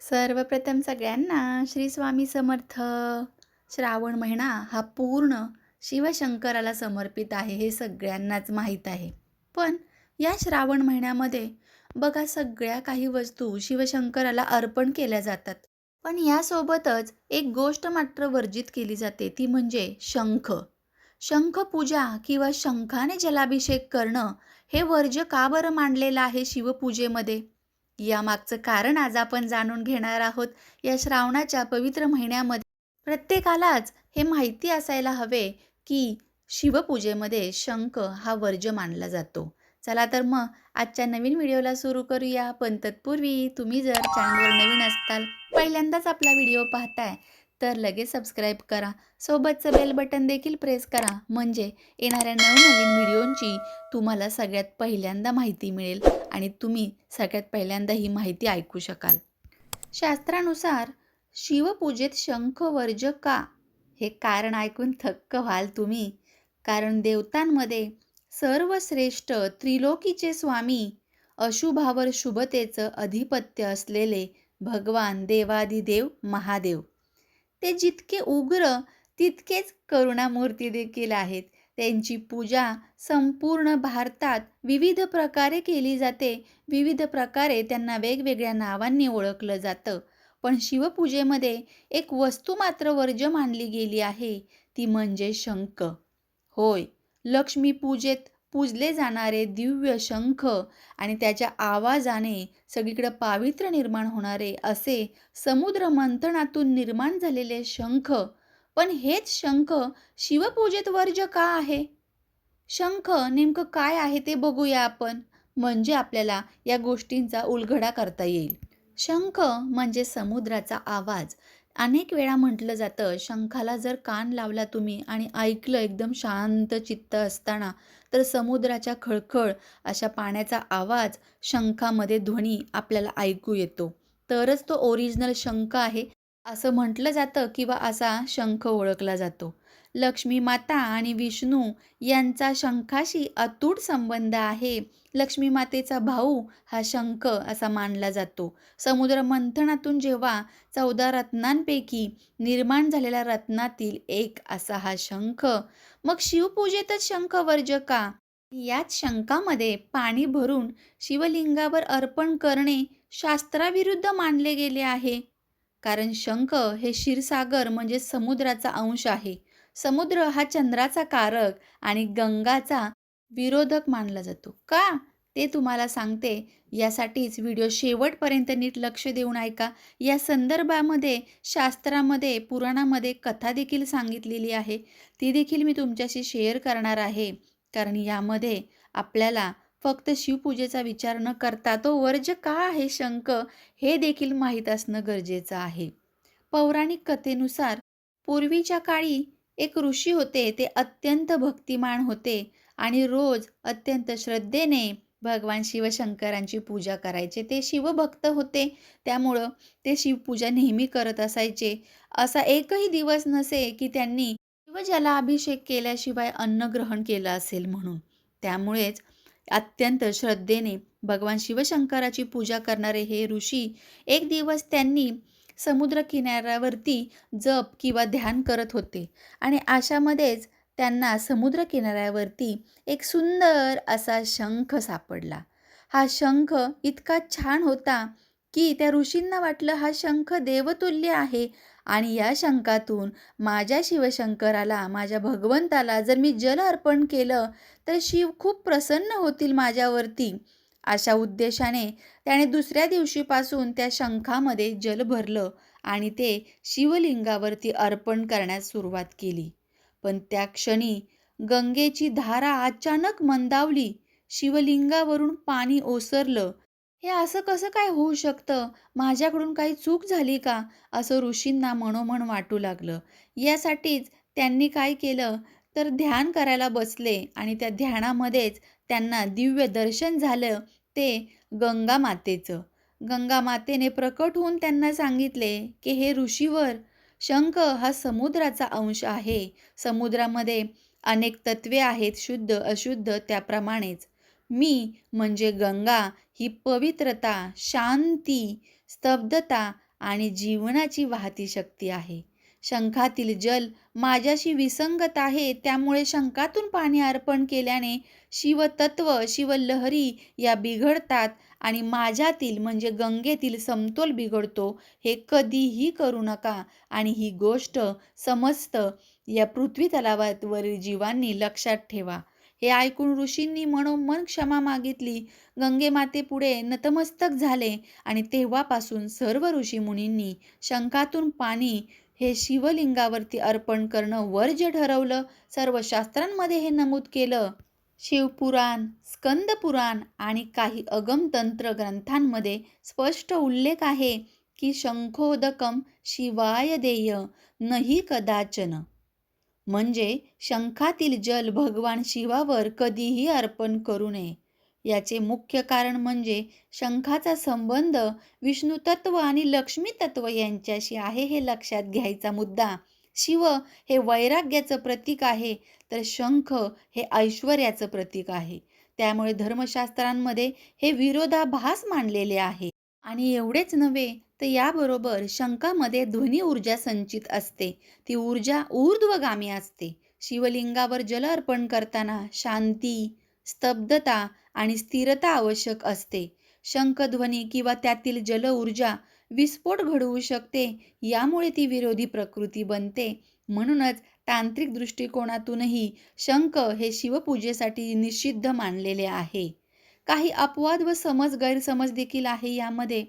सर्वप्रथम सगळ्यांना श्री स्वामी समर्थ श्रावण महिना हा पूर्ण शिवशंकराला समर्पित आहे हे सगळ्यांनाच माहीत आहे. पण या श्रावण महिन्यामध्ये बघा सगळ्या काही वस्तू शिवशंकराला अर्पण केल्या जातात. पण यासोबतच एक गोष्ट मात्र वर्जित केली जाते ती म्हणजे शंख. शंखपूजा किंवा शंखाने जलाभिषेक करणं हे वर्ज्य का बरं मांडलेलं आहे शिवपूजेमध्ये? यामागचं कारण आज आपण जाणून घेणार आहोत या श्रावणाच्या पवित्र महिन्यामध्ये. प्रत्येकालाच हे माहिती असायला हवे की शिवपूजेमध्ये शंख हा वर्ज मानला जातो. चला तर मग आजच्या नवीन व्हिडिओला सुरू करूया. पण तत्पूर्वी तुम्ही जर चॅनलवर नवीन असताल पहिल्यांदाच आपला व्हिडिओ पाहताय तर लगेच सबस्क्राईब करा. सोबतचं बेल बटन देखील प्रेस करा. म्हणजे येणाऱ्या नवनवीन व्हिडिओंची तुम्हाला सगळ्यात पहिल्यांदा माहिती मिळेल आणि तुम्ही सगळ्यात पहिल्यांदा ही माहिती ऐकू शकाल. शास्त्रानुसार शिवपूजेत शंख वर्ज का? हे कारण ऐकून थक्क व्हाल तुम्ही. कारण देवतांमध्ये सर्वश्रेष्ठ त्रिलोकीचे स्वामी अशुभावर शुभतेचं अधिपत्य असलेले भगवान देवादिदेव महादेव. ते जितके उग्र तितकेच करुणामूर्ती देखील आहेत. त्यांची पूजा संपूर्ण भारतात विविध प्रकारे केली जाते. विविध प्रकारे त्यांना वेगवेगळ्या नावांनी ओळखलं जातं. पण शिवपूजेमध्ये एक वस्तू मात्र वर्ज्य मानली गेली आहे. ती म्हणजे शंख. होय लक्ष्मी पूजेत पूजले जाणारे दिव्य शंख आणि त्याच्या आवाजाने सगळीकडे पावित्र्य निर्माण होणारे असे समुद्र मंथनातून निर्माण झालेले शंख. पण हेच शंख शिवपूजेत वर्ज का आहे? शंख नेमकं काय आहे ते बघूया आपण. म्हणजे आपल्याला या गोष्टींचा उलगडा करता येईल. शंख म्हणजे समुद्राचा आवाज. अनेक वेळा म्हटलं जातं शंखाला जर कान लावला तुम्ही आणि ऐकलं एकदम शांत चित्त असताना तर समुद्राच्या खळखळ अशा पाण्याचा आवाज शंखामध्ये ध्वनी आपल्याला ऐकू येतो. तरच तो ओरिजिनल शंख आहे असं म्हटलं जातं किंवा असा शंख ओळखला जातो. लक्ष्मी माता आणि विष्णू यांचा शंखाशी अतूट संबंध आहे. लक्ष्मी मातेचा भाऊ हा शंख असा मानला जातो. समुद्र मंथनातून जेव्हा चौदा रत्नांपैकी निर्माण झालेल्या रत्नातील एक असा हा शंख मग शिवपूजेतच शंख वर्ज का? याच शंखामध्ये पाणी भरून शिवलिंगावर अर्पण करणे शास्त्राविरुद्ध मानले गेले आहे. कारण शंख हे क्षीरसागर म्हणजे समुद्राचा अंश आहे. समुद्र हा चंद्राचा कारक आणि गंगाचा विरोधक मानला जातो. का? ते तुम्हाला सांगते. यासाठीच व्हिडिओ शेवटपर्यंत नीट लक्ष देऊन ऐका. या संदर्भामध्ये शास्त्रामध्ये पुराणामध्ये कथा देखील सांगितलेली आहे. ती देखील मी तुमच्याशी शेअर करणार आहे. कारण यामध्ये आपल्याला फक्त शिवपूजेचा विचार न करता तो वर्ज का आहे शंख हे देखील माहीत असणं गरजेचं आहे. पौराणिक कथेनुसार पूर्वीच्या काळी एक ऋषी होते. ते अत्यंत भक्तिमान होते. आणि रोज अत्यंत श्रद्धेने भगवान शिवशंकरांची पूजा करायचे. ते शिवभक्त होते. त्यामुळं ते शिवपूजा नेहमी करत असायचे. असा एकही दिवस नसे की त्यांनी शिवजलाभिषेक केल्याशिवाय अन्न ग्रहण केलं असेल म्हणून. त्यामुळेच अत्यंत श्रद्धेने भगवान शिवशंकराची पूजा करणारे हे ऋषी एक दिवस त्यांनी समुद्र किनाऱ्यावरती जप किंवा ध्यान करत होते. आणि अशामध्येच त्यांना समुद्र किनाऱ्यावरती एक सुंदर असा शंख सापडला. हा शंख इतका छान होता की त्या ऋषींना वाटलं हा शंख देवतुल्य आहे आणि या शंखातून माझ्या शिवशंकराला माझ्या भगवंताला जर मी जल अर्पण केलं तर शिव खूप प्रसन्न होतील माझ्यावरती. अशा उद्देशाने त्याने दुसऱ्या दिवशीपासून त्या शंखामध्ये जल भरलं आणि ते शिवलिंगावरती अर्पण करण्यास सुरुवात केली. पण त्या क्षणी गंगेची धारा अचानक मंदावली. शिवलिंगावरून पाणी ओसरलं. हे असं कसं काय होऊ शकतं? माझ्याकडून काही चूक झाली का? असं ऋषींना मनोमन वाटू लागलं. यासाठीच त्यांनी काय केलं? तर ध्यान करायला बसले आणि त्या ध्यानामध्येच त्यांना दिव्य दर्शन झालं ते गंगा मातेचं गंगा मातेने प्रकट होऊन त्यांना सांगितले की हे ऋषीवर शंख हा समुद्राचा अंश आहे. समुद्रामध्ये अनेक तत्वे आहेत शुद्ध अशुद्ध त्याप्रमाणेच. मी म्हणजे गंगा ही पवित्रता शांती स्तब्धता आणि जीवनाची वाहती शक्ती आहे. शंखातील जल माझ्याशी विसंगत आहे त्यामुळे शंखातून पाणी अर्पण केल्याने शिवतत्व शिवलहरी या बिघडतात आणि माझ्यातील म्हणजे गंगेतील समतोल बिघडतो. हे कधीही करू नका. आणि ही गोष्ट समस्त या पृथ्वी तलावावरील जीवांनी लक्षात ठेवा. हे ऐकून ऋषींनी मनोमन क्षमा मागितली. गंगेमातेपुढे नतमस्तक झाले आणि तेव्हापासून सर्व ऋषी मुनींनी शंखातून पाणी हे शिवलिंगावरती अर्पण करणं वर्ज्य ठरवलं. सर्व शास्त्रांमध्ये हे नमूद केलं. शिवपुराण स्कंदपुराण आणि काही अगमतंत्र ग्रंथांमध्ये स्पष्ट उल्लेख आहे की शंखोदकम शिवाय देय नही कदाचन. म्हणजे शंखातील जल भगवान शिवावर कधीही अर्पण करू नये. याचे मुख्य कारण म्हणजे शंखाचा संबंध विष्णू तत्व आणि लक्ष्मी तत्व यांच्याशी आहे हे लक्षात घ्यायचा मुद्दा. शिव हे वैराग्याचं प्रतीक आहे तर शंख हे ऐश्वर्याचं प्रतीक आहे. त्यामुळे धर्मशास्त्रांमध्ये हे विरोधाभास मानलेले आहे. आणि एवढेच नव्हे तर याबरोबर शंखामध्ये ध्वनी ऊर्जा संचित असते. ती ऊर्जा ऊर्ध्वगामी असते. शिवलिंगावर जल अर्पण करताना शांती स्तब्धता आणि स्थिरता आवश्यक असते. शंखध्वनी किंवा त्यातील जल ऊर्जा विस्फोट घडवू शकते. यामुळे ती विरोधी प्रकृती बनते. म्हणूनच तांत्रिक दृष्टिकोनातूनही शंख हे शिवपूजेसाठी निषिद्ध मानलेले आहे. काही अपवाद व समज गैरसमज देखील आहे यामध्ये.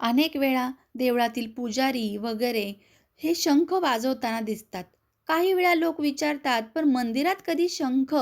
अनेक वेळा देवळातील पुजारी वगैरे हे शंख वाजवताना दिसतात. काही वेळा लोक विचारतात पण मंदिरात कधी शंख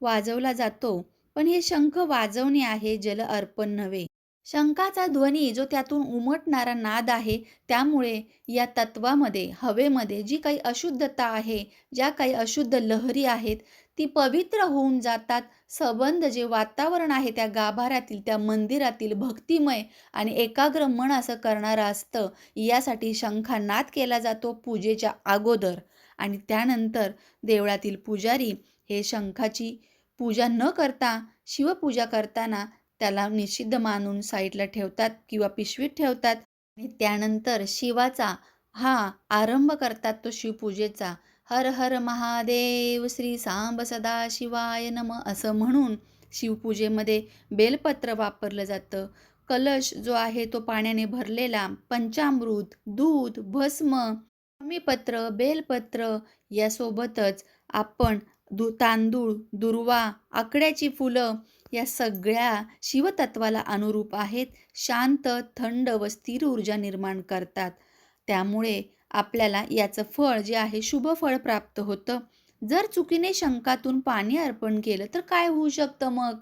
वाजवला जातो? पण हे शंख वाजवणे आहे जल अर्पण नव्हे. शंखाचा ध्वनी जो त्यातून उमटणारा नाद आहे त्यामुळे या तत्वामध्ये हवेमध्ये जी काही अशुद्धता आहे ज्या काही अशुद्ध लहरी आहेत ती पवित्र होऊन जातात. संबंध जे वातावरण आहे त्या गाभाऱ्यातील त्या मंदिरातील भक्तिमय आणि एकाग्र मन असं करणारं असतं यासाठी शंखानाद केला जातो पूजेच्या अगोदर. आणि त्यानंतर देवळातील पुजारी हे शंखाची पूजा न करता शिवपूजा करताना त्याला निषिद्ध मानून साईडला ठेवतात किंवा पिशवीत ठेवतात. आणि त्यानंतर शिवाचा हा आरंभ करतात तो शिवपूजेचा. हर हर महादेव श्री सांब सदा शिवाय नम असं म्हणून शिवपूजेमध्ये बेलपत्र वापरलं जातं. कलश जो आहे तो पाण्याने भरलेला पंचामृत दूध भस्म कमीपत्र बेलपत्र यासोबतच आपण दु तांदूळ दुर्वा आकड्याची फुलं या सगळ्या शिवतत्वाला अनुरूप आहेत. शांत थंड व स्थिर ऊर्जा निर्माण करतात. त्यामुळे आपल्याला याचं फळ जे आहे शुभ फळ प्राप्त होतं. जर चुकीने शंकातून पाणी अर्पण केलं तर काय होऊ शकतं मग?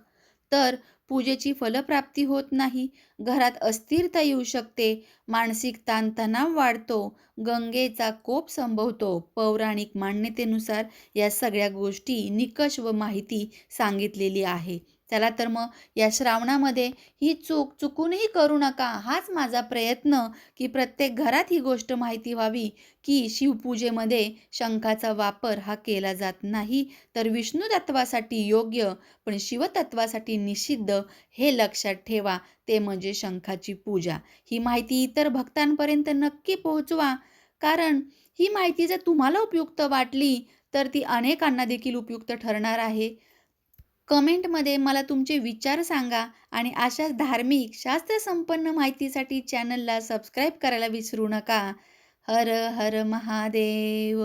तर पूजेची फलप्राप्ती होत नाही. घरात अस्थिरता येऊ शकते. मानसिक ताणतणाव वाढतो. गंगेचा कोप संभवतो. पौराणिक मान्यतेनुसार या सगळ्या गोष्टी निकष व माहिती सांगितलेली आहे. चला तर मग या श्रावणामध्ये ही चूक चुकूनही करू नका. हाच माझा प्रयत्न की प्रत्येक घरात ही गोष्ट माहिती व्हावी की शिवपूजेमध्ये शंखाचा वापर हा केला जात नाही. तर विष्णू तत्वासाठी योग्य पण शिवतत्वासाठी निषिद्ध हे लक्षात ठेवा. ते म्हणजे शंखाची पूजा. ही माहिती इतर भक्तांपर्यंत नक्की पोहोचवा. कारण ही माहिती जर तुम्हाला उपयुक्त वाटली तर ती अनेकांना देखील उपयुक्त ठरणार आहे. कमेंटमध्ये मला तुमचे विचार सांगा आणि अशाच धार्मिक शास्त्रसंपन्न माहितीसाठी चॅनलला सबस्क्राईब करायला विसरू नका. हर हर महादेव.